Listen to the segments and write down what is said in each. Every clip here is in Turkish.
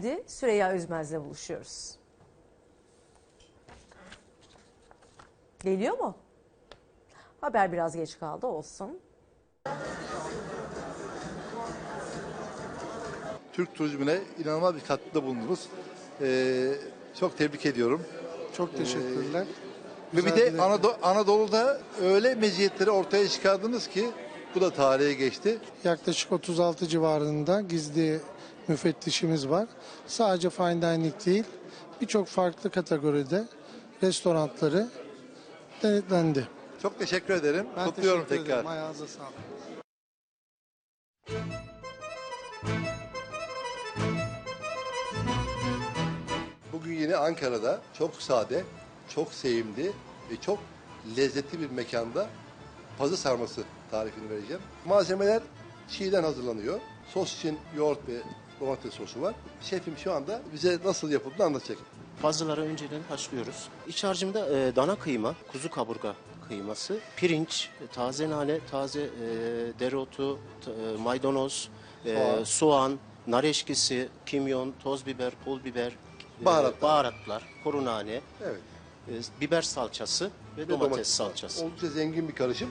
Şimdi Süreyya Özmez'le buluşuyoruz. Geliyor mu? Haber biraz geç kaldı olsun. Türk turizmine inanılmaz bir katkıda bulundunuz. Ee, çok tebrik ediyorum. Çok teşekkürler. Ve bir de. Anadolu, Anadolu'da öyle meziyetleri ortaya çıkardınız ki bu da tarihe geçti. Yaklaşık 36 civarında gizli müfettişimiz var. Sadece fine dining değil, birçok farklı kategoride restoranları denetlendi. Çok teşekkür ederim. Ben Kutluyorum teşekkür tekrar. ederim. Ayağınıza sağlık. Bugün yine Ankara'da çok sade, çok sevimli ve çok lezzetli bir mekanda pazı sarması tarifini vereceğim. Malzemeler çiğden hazırlanıyor. Sos için yoğurt ve domates sosu var. Şefim şu anda bize nasıl yapıldığını anlatacak. Fazlaları önceden haşlıyoruz. İç harcımda e, dana kıyma, kuzu kaburga kıyması, pirinç, taze nane, taze e, dereotu, e, maydanoz, e, Soğan. soğan. nar eşkisi, kimyon, toz biber, pul biber, e, Baharatlar. baharatlar, kuru nane, Evet. e, biber salçası ve, Ve domates, salçası. Oldukça zengin bir karışım.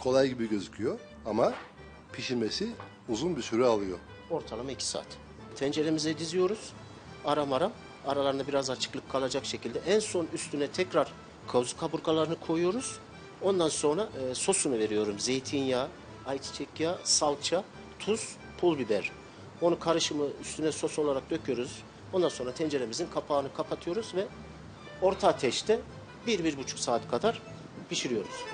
Kolay gibi gözüküyor ama pişirmesi uzun bir süre alıyor. Ortalama 2 saat. Tenceremize diziyoruz. Aram aram. Aralarında biraz açıklık kalacak şekilde. En son üstüne tekrar kuzu kaburgalarını koyuyoruz. Ondan sonra e, sosunu veriyorum. Zeytinyağı, ayçiçek yağı, salça, tuz, pul biber. Onu karışımı üstüne sos olarak döküyoruz. Ondan sonra tenceremizin kapağını kapatıyoruz ve orta ateşte 1-1,5 saat kadar pişiriyoruz.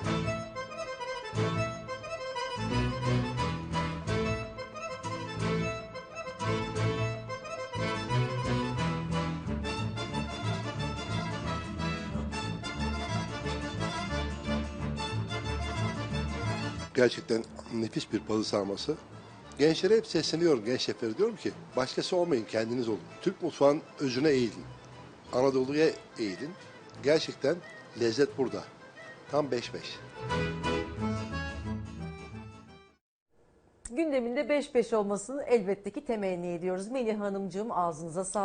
Gerçekten nefis bir pazı sarması. Gençlere hep sesleniyorum genç şeflere diyorum ki başkası olmayın kendiniz olun. Türk mutfağın özüne eğilin. Anadolu'ya eğilin. Gerçekten lezzet burada. Tam 5-5. Gündeminde 5-5 olmasını elbette ki temenni ediyoruz. Melih Hanımcığım ağzınıza sağlık.